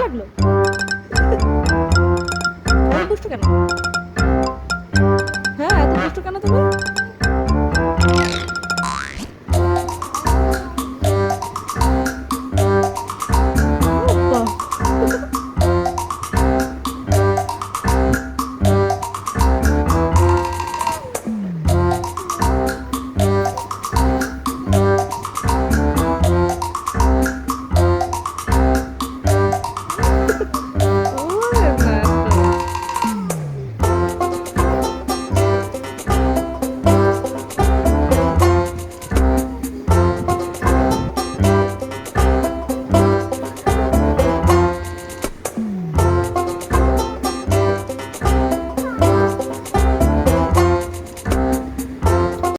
লাগল? কেন? হ্যাঁ এত কষ্ট কেন তোমার?